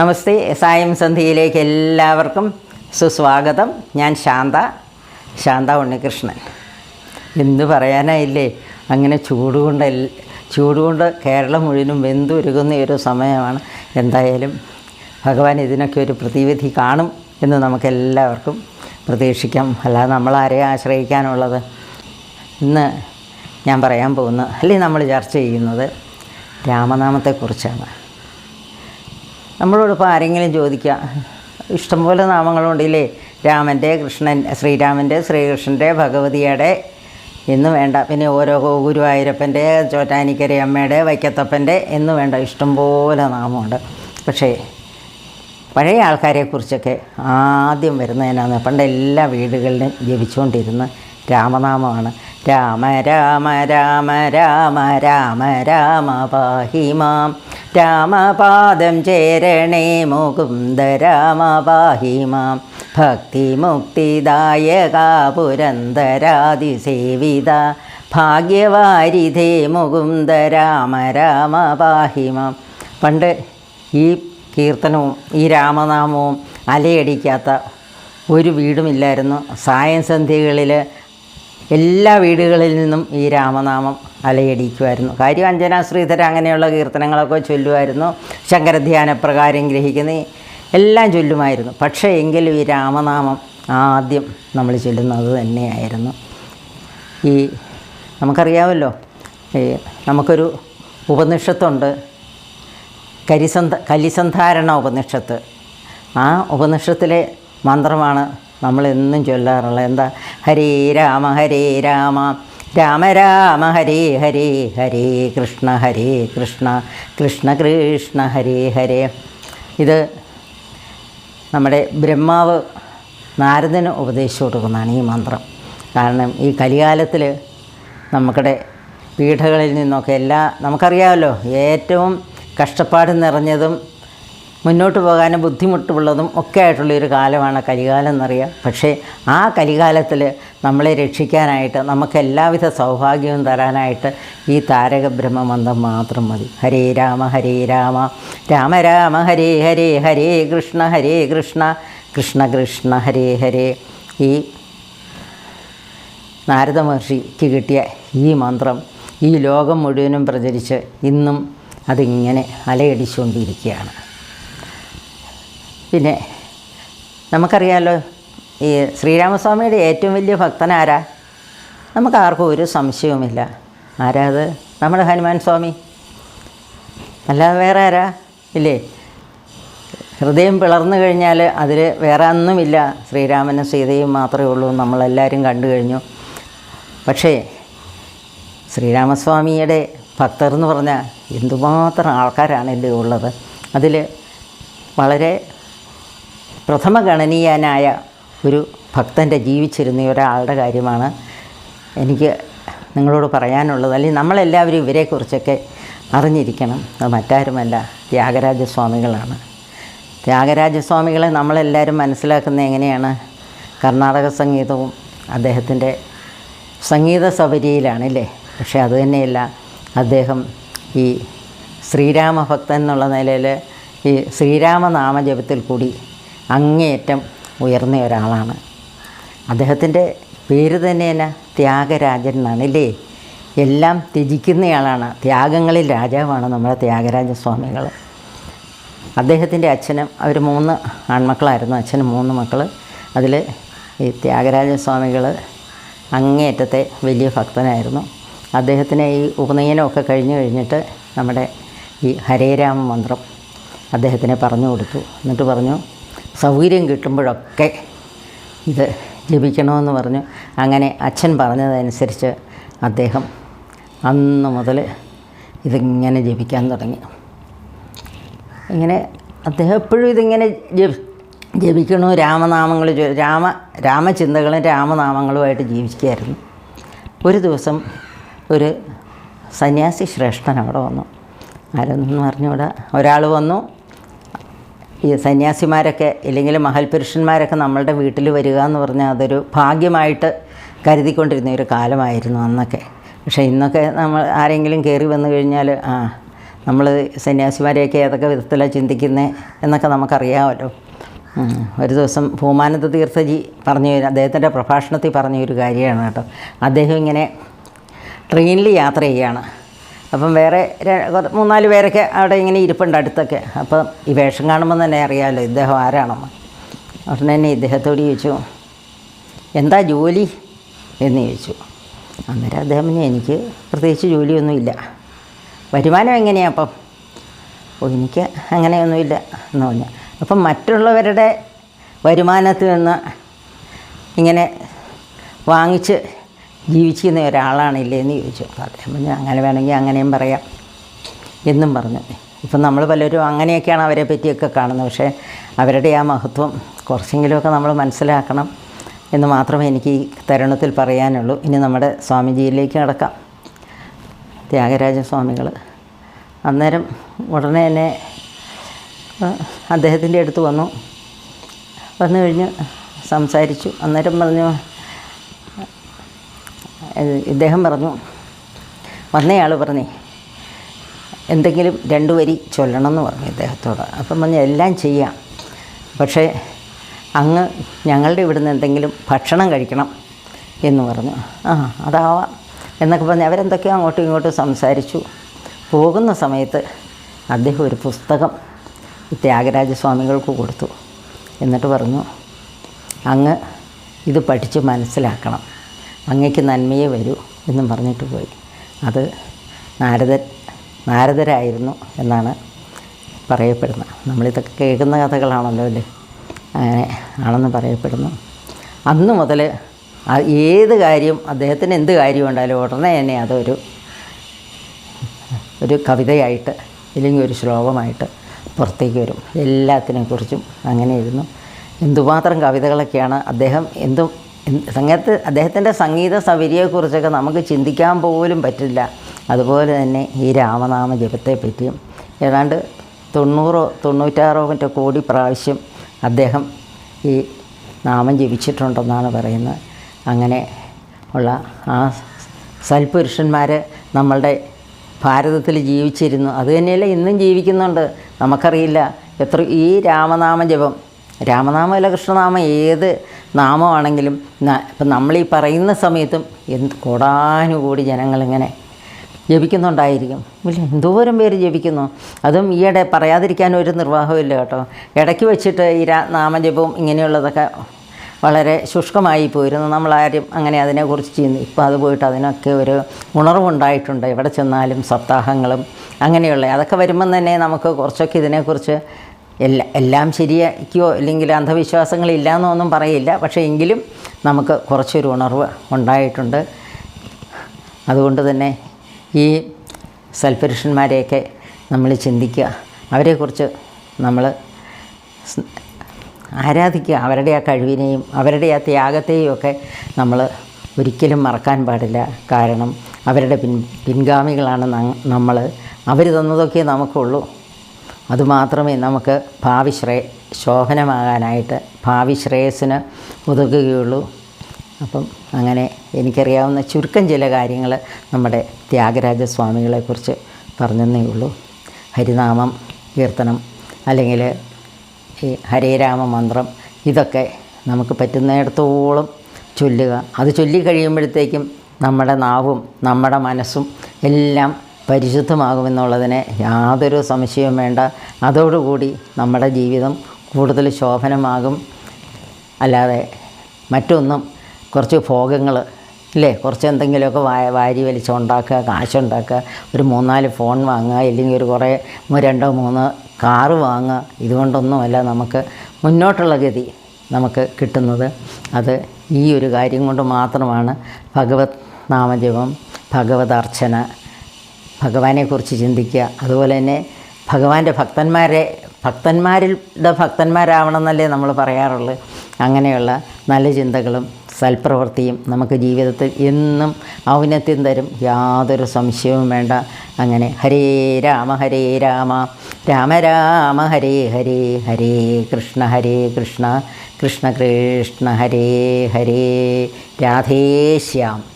നമസ്തേ സായം സന്ധ്യയിലേക്ക് എല്ലാവർക്കും സുസ്വാഗതം. ഞാൻ ശാന്ത ശാന്ത ഉണ്ണികൃഷ്ണൻ. എന്ത് പറയാനായില്ലേ? അങ്ങനെ ചൂടുകൊണ്ട് ചൂടുകൊണ്ട് കേരളം മുഴുവനും വെന്തുരുകുന്ന ഒരു സമയമാണ്. എന്തായാലും ഭഗവാൻ ഇതിനൊക്കെ ഒരു പ്രതിവിധി കാണും എന്ന് നമുക്കെല്ലാവർക്കും പ്രതീക്ഷിക്കാം. അല്ലാതെ നമ്മളാരെ ആശ്രയിക്കാനുള്ളത് ഇന്ന് ഞാൻ പറയാൻ പോകുന്നത് അല്ലെങ്കിൽ നമ്മൾ ചർച്ച ചെയ്യുന്നത് രാമനാമത്തെക്കുറിച്ചാണ്. നമ്മളോട് ഇപ്പോൾ ആരെങ്കിലും ചോദിക്കുക. ഇഷ്ടംപോലെ നാമങ്ങളുണ്ടില്ലേ? രാമന്റെ കൃഷ്ണൻ ശ്രീരാമന്റെ ശ്രീകൃഷ്ണന്റെ ഭഗവതിയുടെ എന്ന് വേണ്ട. പിന്നെ ഓരോ ഗുരുവായൂരപ്പന്റെ ചോറ്റാനിക്കര അമ്മയുടെ വൈക്കത്തപ്പന്റെ എന്ന് വേണ്ട. ഇഷ്ടംപോലെ നാമമുണ്ട്. പക്ഷേ പഴയ ആൾക്കാരെക്കുറിച്ചൊക്കെ ആദ്യം വരുന്നതിനാണ്. പണ്ട് എല്ലാ വീടുകളിലും ജപിച്ചുകൊണ്ടിരുന്ന രാമനാമമാണ്. രാമ രാമ രാമ രാമ രാമ രാമ പാഹി മാം. രാമപാദം ചേരണേ മുകുന്ദ രാമ പാഹി മാം ഭക്തി മുക്തിദായക പുരന്തരാതിസേവിത ഭാഗ്യവാരിധേ മുകുന്ദ രാമ രാമ പാഹി പണ്ട് ഈ കീർത്തനവും ഈ രാമനാമവും അലയടിക്കാത്ത ഒരു വീടുമില്ലായിരുന്നു. സായം സന്ധ്യകളിൽ എല്ലാ വീടുകളിൽ നിന്നും ഈ രാമനാമം അലയടിക്കുമായിരുന്നു. കാര്യം അഞ്ജന ശ്രീധര അങ്ങനെയുള്ള കീർത്തനങ്ങളൊക്കെ ചൊല്ലുമായിരുന്നു. ശങ്കരധ്യാന പ്രകാരം ഗ്രഹിക്കുന്ന എല്ലാം ചൊല്ലുമായിരുന്നു. പക്ഷേ എങ്കിലും ഈ രാമനാമം ആദ്യം നമ്മൾ ചൊല്ലുന്നത് തന്നെയായിരുന്നു. ഈ നമുക്കറിയാമല്ലോ ഈ നമുക്കൊരു ഉപനിഷത്തുണ്ട്. കരിസന്ധ കലിസന്ധാരണ ഉപനിഷത്ത്. ആ ഉപനിഷത്തിലെ മന്ത്രമാണ് നമ്മളെന്നും ചൊല്ലാറുള്ളത്. എന്താ? ഹരേ രാമ ഹരേ രാമ. രാമ രാമ ഹരേ ഹരേ ഹരേ കൃഷ്ണ ഹരേ കൃഷ്ണ കൃഷ്ണ കൃഷ്ണ ഹരേ ഹരേ. ഇത് നമ്മുടെ ബ്രഹ്മാവ് നാരദന് ഉപദേശിച്ചു കൊടുക്കുന്നതാണ് ഈ മന്ത്രം. കാരണം ഈ കലികാലത്തിൽ നമുക്കിടെ പീഠകളിൽ നിന്നൊക്കെ എല്ലാ നമുക്കറിയാമല്ലോ ഏറ്റവും കഷ്ടപ്പാട് നിറഞ്ഞതും മുന്നോട്ട് പോകാനും ബുദ്ധിമുട്ടുള്ളതും ഒക്കെ ആയിട്ടുള്ളൊരു കാലമാണ് കലികാലം എന്നറിയാം. പക്ഷേ ആ കലികാലത്തിൽ നമ്മളെ രക്ഷിക്കാനായിട്ട് നമുക്ക് എല്ലാവിധ സൗഭാഗ്യവും തരാനായിട്ട് ഈ താരക ബ്രഹ്മമന്ത്രം മാത്രം മതി. ഹരേ രാമ ഹരേ രാമ. രാമ രാമ ഹരേ ഹരേ ഹരേ കൃഷ്ണ ഹരേ കൃഷ്ണ. കൃഷ്ണ കൃഷ്ണ ഹരേ ഹരേ. ഈ നാരദ മഹർഷിക്ക് കിട്ടിയ ഈ മന്ത്രം ഈ ലോകം മുഴുവനും പ്രചരിച്ച് ഇന്നും അതിങ്ങനെ അലയടിച്ചുകൊണ്ടിരിക്കുകയാണ്. പിന്നെ നമുക്കറിയാമല്ലോ ഈ ശ്രീരാമസ്വാമിയുടെ ഏറ്റവും വലിയ ഭക്തനാരാ? നമുക്ക് ആർക്കും ഒരു സംശയവുമില്ല. ആരാ അത്? നമ്മുടെ ഹനുമാൻ സ്വാമി. അല്ലാതെ വേറെ ആരാ? ഇല്ലേ? ഹൃദയം പിളർന്നു കഴിഞ്ഞാൽ അതിൽ വേറെ ഒന്നുമില്ല. ശ്രീരാമനും സീതയും മാത്രമേ ഉള്ളൂ നമ്മളെല്ലാവരും കണ്ടു കഴിഞ്ഞു. പക്ഷേ ശ്രീരാമസ്വാമിയുടെ ഭക്തർ എന്ന് പറഞ്ഞാൽ എന്തുമാത്രം ആൾക്കാരാണല്ലേ ഉള്ളത്? അതിൽ വളരെ പ്രഥമ ഗണനീയനായ ഒരു ഭക്തന്റെ ജീവിച്ചിരുന്ന ഒരാളുടെ കാര്യമാണ് എനിക്ക് നിങ്ങളോട് പറയാനുള്ളത്. അല്ലെങ്കിൽ നമ്മളെല്ലാവരും ഇവരെക്കുറിച്ചൊക്കെ അറിഞ്ഞിരിക്കണം. അത് മറ്റാരുമല്ല ത്യാഗരാജസ്വാമികളാണ്. ത്യാഗരാജസ്വാമികളെ നമ്മളെല്ലാവരും മനസ്സിലാക്കുന്നത് എങ്ങനെയാണ്? കർണാടക സംഗീതവും അദ്ദേഹത്തിന്റെ സംഗീത സബരിയിലാണല്ലേ പക്ഷേ അതുതന്നെയല്ല അദ്ദേഹം ഈ ശ്രീരാമഭക്തൻ എന്നുള്ള നിലയിൽ ഈ ശ്രീരാമനാമജപത്തിൽ കൂടി അങ്ങേയറ്റം ഉയർന്ന ഒരാളാണ്. അദ്ദേഹത്തിന്റെ പേര് തന്നെ എന്നാ? ത്യാഗരാജൻ എന്നാണ് ഇല്ലേ എല്ലാം ത്യജിക്കുന്നയാളാണ്. ത്യാഗങ്ങളിൽ രാജാവാണ് നമ്മുടെ ത്യാഗരാജ സ്വാമികൾ. അദ്ദേഹത്തിന്റെ അച്ഛനും അവർ മൂന്ന് ആൺമക്കളായിരുന്നു. അച്ഛനും മൂന്ന് മക്കൾ അതിൽ ഈ ത്യാഗരാജ സ്വാമികൾ അങ്ങേയറ്റത്തെ വലിയ ഭക്തനായിരുന്നു. അദ്ദേഹത്തിന് ഈ ഉപനയനമൊക്കെ കഴിഞ്ഞു കഴിഞ്ഞിട്ട് നമ്മുടെ ഈ ഹരേരാമ മന്ത്രം അദ്ദേഹത്തിനെ പറഞ്ഞു കൊടുത്തു. എന്നിട്ട് പറഞ്ഞു സൗകര്യം കിട്ടുമ്പോഴൊക്കെ ഇത് ജപിക്കണമെന്ന് പറഞ്ഞു. അങ്ങനെ അച്ഛൻ പറഞ്ഞതനുസരിച്ച് അദ്ദേഹം അന്ന് മുതൽ ഇതിങ്ങനെ ജപിക്കാൻ തുടങ്ങി. ഇങ്ങനെ അദ്ദേഹം എപ്പോഴും ഇതിങ്ങനെ ജപി ജപിക്കണു. രാമനാമങ്ങൾ രാമ രാമചിന്തകളും രാമനാമങ്ങളുമായിട്ട് ജീവിക്കുകയായിരുന്നു. ഒരു ദിവസം ഒരു സന്യാസി ശ്രേഷ്ഠൻ അവിടെ വന്നു. ആരെന്ന് പറഞ്ഞുകൂടാ? ഒരാൾ വന്നു. ഈ സന്യാസിമാരൊക്കെ ഇല്ലെങ്കിൽ മഹൽപുരുഷന്മാരൊക്കെ നമ്മളുടെ വീട്ടിൽ വരിക എന്ന് പറഞ്ഞാൽ അതൊരു ഭാഗ്യമായിട്ട് കരുതിക്കൊണ്ടിരുന്ന ഒരു കാലമായിരുന്നു അന്നൊക്കെ. പക്ഷേ ഇന്നൊക്കെ നമ്മൾ ആരെങ്കിലും കയറി വന്നു കഴിഞ്ഞാൽ ആ നമ്മൾ സന്യാസിമാരെയൊക്കെ ഏതൊക്കെ വിധത്തിലാണ് ചിന്തിക്കുന്നത് എന്നൊക്കെ നമുക്കറിയാമല്ലോ. ഒരു ദിവസം ഭൂമാനന്ദ തീർത്ഥജി പറഞ്ഞു അദ്ദേഹത്തിന്റെ പ്രഭാഷണത്തിൽ പറഞ്ഞ ഒരു കാര്യമാണ് കേട്ടോ. അദ്ദേഹം ഇങ്ങനെ ട്രെയിനിൽ യാത്ര ചെയ്യുകയാണ്. അപ്പം വേറെ മൂന്നാൽ പേരൊക്കെ അവിടെ ഇങ്ങനെ ഇരിപ്പുണ്ട് അടുത്തൊക്കെ. അപ്പം ഈ വേഷം കാണുമ്പോൾ തന്നെ അറിയാമല്ലോ ഇദ്ദേഹം ആരാണെന്ന്. ഉടനെ തന്നെ ഇദ്ദേഹത്തോട് ചോദിച്ചു എന്താ ജോലി? എന്ന് ചോദിച്ചു. അന്നേരം അദ്ദേഹം പറഞ്ഞു എനിക്ക് പ്രത്യേകിച്ച് ജോലിയൊന്നുമില്ല. വരുമാനം എങ്ങനെയാണ് അപ്പം? ഓ എനിക്ക് അങ്ങനെയൊന്നുമില്ല എന്ന് പറഞ്ഞു. അപ്പം മറ്റുള്ളവരുടെ വരുമാനത്തിൽ നിന്ന് ഇങ്ങനെ വാങ്ങിച്ച് ജീവിച്ചിരുന്ന ഒരാളാണില്ലേ എന്ന് ചോദിച്ചു. അദ്ദേഹം പറഞ്ഞു അങ്ങനെ വേണമെങ്കിൽ അങ്ങനെയും പറയാം. എന്നും പറഞ്ഞു. ഇപ്പം നമ്മൾ പലരും അങ്ങനെയൊക്കെയാണ് അവരെ പറ്റിയൊക്കെ കാണുന്നത്. പക്ഷേ അവരുടെ ആ മഹത്വം കുറച്ചെങ്കിലുമൊക്കെ നമ്മൾ മനസ്സിലാക്കണം എന്ന് മാത്രമേ എനിക്ക് ഈ തരുണത്തിൽ പറയാനുള്ളൂ. ഇനി നമ്മുടെ സ്വാമിജിയിലേക്ക് കടക്കാം. ത്യാഗരാജ സ്വാമികൾ അന്നേരം ഉടനെ തന്നെ അദ്ദേഹത്തിന്റെ അടുത്ത് വന്നു. വന്നു കഴിഞ്ഞ് സംസാരിച്ചു. അന്നേരം പറഞ്ഞു ഇദ്ദേഹം പറഞ്ഞു. വന്നയാൾ പറഞ്ഞേ എന്തെങ്കിലും രണ്ടു വരി ചൊല്ലണം എന്ന് പറഞ്ഞു ഇദ്ദേഹത്തോട്. അപ്പം പറഞ്ഞു എല്ലാം ചെയ്യാം. പക്ഷേ അങ്ങ് ഞങ്ങളുടെ ഇവിടുന്ന് എന്തെങ്കിലും ഭക്ഷണം കഴിക്കണം എന്ന് പറഞ്ഞു. ആ അതാവാം. എന്നൊക്കെ പറഞ്ഞ് അവരെന്തൊക്കെയോ അങ്ങോട്ടും ഇങ്ങോട്ടും സംസാരിച്ചു. പോകുന്ന സമയത്ത് അദ്ദേഹം ഒരു പുസ്തകം ത്യാഗരാജ സ്വാമികൾക്ക് കൊടുത്തു. എന്നിട്ട് പറഞ്ഞു അങ്ങ് ഇത് പഠിച്ച് മനസ്സിലാക്കണം. അങ്ങയ്ക്ക് നന്മയെ വരൂ എന്നും പറഞ്ഞിട്ട് പോയി. അത് നാരദൻ നാരദരായിരുന്നു എന്നാണ് പറയപ്പെടുന്നത്. നമ്മളിതൊക്കെ കേൾക്കുന്ന കഥകളാണല്ലോ അല്ലേ അങ്ങനെ ആണെന്ന് പറയപ്പെടുന്നു. അന്ന് മുതൽ ഏത് കാര്യം അദ്ദേഹത്തിന് എന്ത് കാര്യം ഉണ്ടായാലും ഉടനെ തന്നെ അതൊരു ഒരു കവിതയായിട്ട് ഇല്ലെങ്കിൽ ഒരു ശ്ലോകമായിട്ട് പുറത്തേക്ക് വരും. എല്ലാത്തിനെക്കുറിച്ചും അങ്ങനെയായിരുന്നു എന്തുമാത്രം കവിതകളൊക്കെയാണ് അദ്ദേഹം എന്തും എന്ത് സംഗീത അദ്ദേഹത്തിന്റെ സംഗീത സൗകര്യത്തെക്കുറിച്ചൊക്കെ നമുക്ക് ചിന്തിക്കാൻ പോലും പറ്റില്ല. അതുപോലെ തന്നെ ഈ രാമനാമ ജപത്തെ പറ്റിയും ഏതാണ്ട് തൊണ്ണൂറോ തൊണ്ണൂറ്റാറോ മറ്റോ കോടി പ്രാവശ്യം അദ്ദേഹം ഈ നാമം ജപിച്ചിട്ടുണ്ടെന്നാണ് പറയുന്നത്. അങ്ങനെ ഉള്ള ആ സൽപുരുഷന്മാർ നമ്മളുടെ ഭാരതത്തിൽ ജീവിച്ചിരുന്നു. അത് തന്നെയല്ല ഇന്നും ജീവിക്കുന്നുണ്ട്. നമുക്കറിയില്ല എത്ര ഈ രാമനാമ ജപം രാമനാമമല്ല കൃഷ്ണനാമം ഏത് നാമമാണെങ്കിലും ഇപ്പം നമ്മളീ പറയുന്ന സമയത്തും എന്ത് കോടാനുകൂടി ജനങ്ങളിങ്ങനെ ജപിക്കുന്നുണ്ടായിരിക്കും. ഇല്ല എന്തോരം പേര് ജപിക്കുന്നു. അതും ഈയിടെ പറയാതിരിക്കാൻ ഒരു നിർവാഹമില്ല കേട്ടോ. ഇടയ്ക്ക് വെച്ചിട്ട് ഈ നാമജപവും ഇങ്ങനെയുള്ളതൊക്കെ വളരെ ശുഷ്കമായി പോയിരുന്നു. നമ്മളാരും അങ്ങനെ അതിനെക്കുറിച്ച് ചെയ്യുന്നു. ഇപ്പോൾ അത് പോയിട്ട് അതിനൊക്കെ ഒരു ഉണർവുണ്ടായിട്ടുണ്ട്. എവിടെ ചെന്നാലും സപ്താഹങ്ങളും അങ്ങനെയുള്ള അതൊക്കെ വരുമ്പം തന്നെ നമുക്ക് കുറച്ചൊക്കെ ഇതിനെക്കുറിച്ച് എല്ലാ എല്ലാം ശരിയാക്കിയോ അല്ലെങ്കിൽ അന്ധവിശ്വാസങ്ങളില്ല എന്നൊന്നും പറയില്ല. പക്ഷേ എങ്കിലും നമുക്ക് കുറച്ചൊരു ഉണർവ് ഉണ്ടായിട്ടുണ്ട്. അതുകൊണ്ട് തന്നെ ഈ സൽപുരുഷന്മാരെയൊക്കെ നമ്മൾ ചിന്തിക്കുക. അവരെക്കുറിച്ച് നമ്മൾ ആരാധിക്കുക. അവരുടെ ആ കഴിവിനെയും അവരുടെ ആ ത്യാഗത്തെയും ഒക്കെ നമ്മൾ ഒരിക്കലും മറക്കാൻ പാടില്ല. കാരണം അവരുടെ പിൻ പിൻഗാമികളാണ് നമ്മൾ. അവർ തന്നതൊക്കെ നമുക്കുള്ളൂ. അതുമാത്രമേ നമുക്ക് ഭാവി ശ്രേ ശോഭനമാകാനായിട്ട് ഭാവി ശ്രേയസ്സിന് ഉതകുകയുള്ളൂ അപ്പം അങ്ങനെ എനിക്കറിയാവുന്ന ചുരുക്കം ചില കാര്യങ്ങൾ നമ്മുടെ ത്യാഗരാജ സ്വാമികളെക്കുറിച്ച് പറഞ്ഞതേ ഉള്ളൂ. ഹരിനാമം കീർത്തനം അല്ലെങ്കിൽ ഈ ഹരേ രാമ മന്ത്രം ഇതൊക്കെ നമുക്ക് പറ്റുന്നിടത്തോളം ചൊല്ലുക. അത് ചൊല്ലി കഴിയുമ്പോഴത്തേക്കും നമ്മുടെ നാവും നമ്മുടെ മനസ്സും എല്ലാം പരിശുദ്ധമാകുമെന്നുള്ളതിന് യാതൊരു സംശയവും വേണ്ട. അതോടുകൂടി നമ്മുടെ ജീവിതം കൂടുതൽ ശോഭനമാകും. അല്ലാതെ മറ്റൊന്നും കുറച്ച് ഭോഗങ്ങൾ ഇല്ലേ കുറച്ച് എന്തെങ്കിലുമൊക്കെ വാ വാരി വലിച്ചുണ്ടാക്കുക കാശുണ്ടാക്കുക ഒരു മൂന്നാൽ ഫോൺ വാങ്ങുക ഇല്ലെങ്കിൽ ഒരു കുറേ രണ്ടോ മൂന്നോ കാറ് വാങ്ങുക ഇതുകൊണ്ടൊന്നുമല്ല നമുക്ക് മുന്നോട്ടുള്ള ഗതി നമുക്ക് കിട്ടുന്നത്. അത് ഈ ഒരു കാര്യം കൊണ്ട് മാത്രമാണ് ഭഗവത് നാമജപം ഭഗവത് അർച്ചന ഭഗവാനെക്കുറിച്ച് ചിന്തിക്കുക. അതുപോലെ തന്നെ ഭഗവാന്റെ ഭക്തന്മാരെ ഭക്തന്മാരുടെ ഭക്തന്മാരാവണം എന്നല്ലേ നമ്മൾ പറയാറുള്ളത് അങ്ങനെയുള്ള നല്ല ചിന്തകളും സൽപ്രവൃത്തിയും നമുക്ക് ജീവിതത്തിൽ എന്നും ഔന്നത്യം തരും. യാതൊരു സംശയവും വേണ്ട. അങ്ങനെ ഹരേ രാമ ഹരേ രാമ. രാമ രാമ ഹരേ ഹരേ ഹരേ കൃഷ്ണ ഹരേ കൃഷ്ണ. കൃഷ്ണ കൃഷ്ണ ഹരേ ഹരേ. രാധേശ്യാം